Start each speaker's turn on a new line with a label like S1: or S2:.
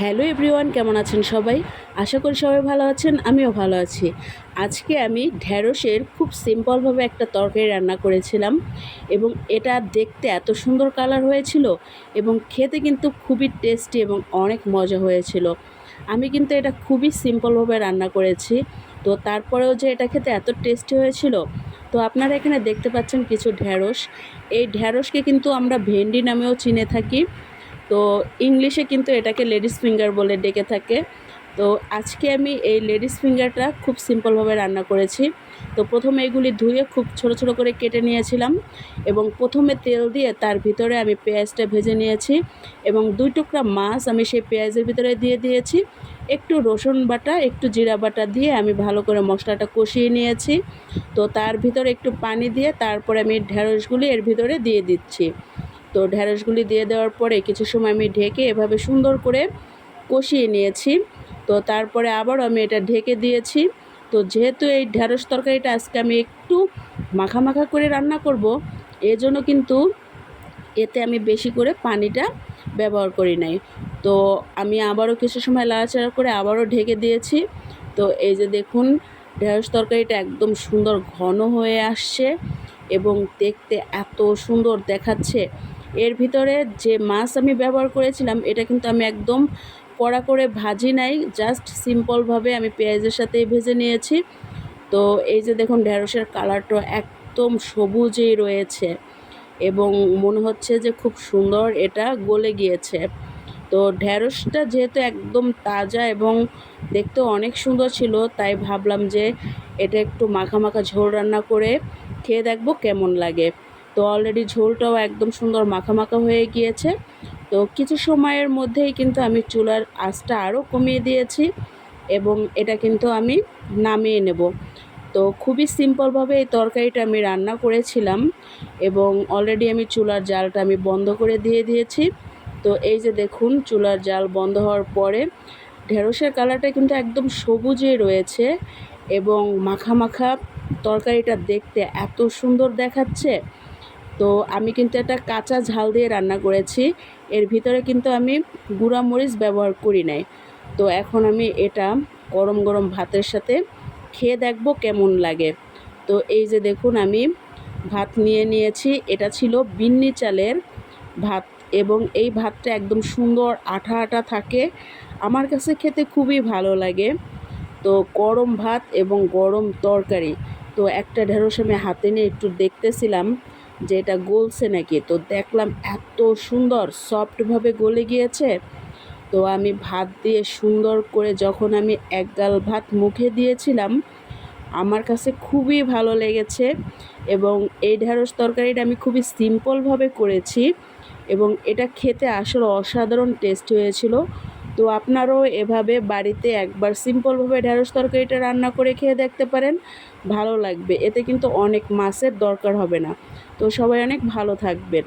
S1: Hello everyone, কেমন আছেন সবাই? আশা করি সবাই ভালো আছেন, আমিও ভালো আছি। আজকে আমি ঢ্যাঁড়সের খুব সিম্পলভাবে একটা তরকারি রান্না করেছিলাম এবং এটা দেখতে এত সুন্দর কালার হয়েছিল এবং খেতে কিন্তু খুবই টেস্টি এবং অনেক মজা হয়েছিল। আমি কিন্তু এটা খুবই সিম্পলভাবে রান্না করেছি। তো তারপরেও যে এটা খেতে এত টেস্টি হয়েছিল, তো আপনারা এখানে দেখতে পাচ্ছেন কিছু ঢ্যাঁড়স। এই ঢ্যাঁড়সকে কিন্তু আমরা ভেন্ডি নামেও চিনে থাকি। তো ইংলিশে কিন্তু এটাকে লেডিস ফিঙ্গার বলে ডেকে থাকে। তো আজকে আমি এই লেডিস ফিঙ্গারটা খুব সিম্পলভাবে রান্না করেছি। তো প্রথমে এগুলি ধুয়ে খুব ছোট ছোট করে কেটে নিয়েছিলাম এবং প্রথমে তেল দিয়ে তার ভিতরে আমি পেঁয়াজটা ভেজে নিয়েছি এবং দুই টুকরা মাছ আমি সেই পেঁয়াজের ভিতরে দিয়ে দিয়েছি। একটু রসুন বাটা, একটু জিরা বাটা দিয়ে আমি ভালো করে মশলাটা কষিয়ে নিয়েছি। তো তার ভিতরে একটু পানি দিয়ে তারপরে আমি ঢ্যাঁড়সগুলি এর ভিতরে দিয়ে দিচ্ছি। তো ঢ্যাঁড়সগুলি দিয়ে দেওয়ার পরে কিছু সময় আমি ঢেকে এভাবে সুন্দর করে কষিয়ে নিয়েছি। তো তারপরে আবারও আমি এটা ঢেকে দিয়েছি। তো যেহেতু এই ঢ্যাঁড়স তরকারিটা আজকে আমি একটু মাখা মাখা করে রান্না করব, এজন্য কিন্তু এতে আমি বেশি করে পানিটা ব্যবহার করি নাই। তো আমি আবারও কিছু সময় লাড়াচাড়া করে আবারও ঢেকে দিয়েছি। তো এই যে দেখুন ঢেঁড়স তরকারিটা একদম সুন্দর ঘন হয়ে আসছে এবং দেখতে এত সুন্দর দেখাচ্ছে। এর ভিতরে যে মাছ আমি ব্যবহার করেছিলাম, এটা কিন্তু আমি একদম কড়া করে ভাজি নাই জাস্ট সিম্পলভাবে আমি পেঁয়াজের সাথেই ভেজে নিয়েছি। তো এই যে দেখুন ঢ্যাঁড়সের কালারটা একদম সবুজেই রয়েছে এবং মনে হচ্ছে যে খুব সুন্দর এটা গলে গিয়েছে। তো ঢ্যাঁড়সটা যেহেতু একদম তাজা এবং দেখতে অনেক সুন্দর ছিল, তাই ভাবলাম যে এটা একটু মাখা মাখা ঝোল রান্না করে খেয়ে দেখব কেমন লাগে। তো অলরেডি ঝোলটাও একদম সুন্দর মাখা মাখা হয়ে গিয়েছে। তো কিছু সময়ের মধ্যেই কিন্তু আমি চুলার আঁচটা আরও কমিয়ে দিয়েছি এবং এটা কিন্তু আমি নামিয়ে নেব। তো খুবই সিম্পলভাবে এই তরকারিটা আমি রান্না করেছিলাম এবং অলরেডি আমি চুলার জালটা আমি বন্ধ করে দিয়ে দিয়েছি। তো এই যে দেখুন, চুলার জাল বন্ধ হওয়ার পরে ঢেঁড়সের কালারটা কিন্তু একদম সবুজে রয়েছে এবং মাখা মাখা তরকারিটা দেখতে এত সুন্দর দেখাচ্ছে। তো আমি কিন্তু এটা কাঁচা ঝাল দিয়ে রান্না করেছি। এর ভিতরে কিন্তু আমি গুঁড়া মরিচ ব্যবহার করি নাই। তো এখন আমি এটা গরম গরম ভাতের সাথে খেয়ে দেখব কেমন লাগে। তো এই যে দেখুন আমি ভাত নিয়ে নিয়েছি। এটা ছিল বিন্নি চালের ভাত এবং এই ভাতটা একদম সুন্দর আঠা আঠা থাকে। আমার কাছে খেতে খুবই ভালো লাগে। তো গরম ভাত এবং গরম তরকারি। তো একটা ঢেঁড়স আমি হাতে নিয়ে একটু দেখতেছিলাম। যে এটা গলছে নাকি? তো দেখলাম এত সুন্দর, সফটভাবে গলে গিয়েছে। তো আমি ভাত দিয়ে সুন্দর করে যখন আমি এক গাল ভাত মুখে দিয়েছিলাম, আমার কাছে খুবই ভালো লেগেছে এবং এই ঢ্যাঁড়স তরকারিটা আমি খুবই সিম্পলভাবে করেছি এবং এটা খেতে আসলে অসাধারণ টেস্ট হয়েছিল। তো আপনারাও এভাবে বাড়িতে একবার সিম্পলভাবে ঢ্যাঁড়স তরকারিটা রান্না করে খেয়ে দেখতে পারেন, ভালো লাগবে। এতে কিন্তু অনেক মাছের দরকার হবে না। তো সবাই অনেক ভালো থাকবেন।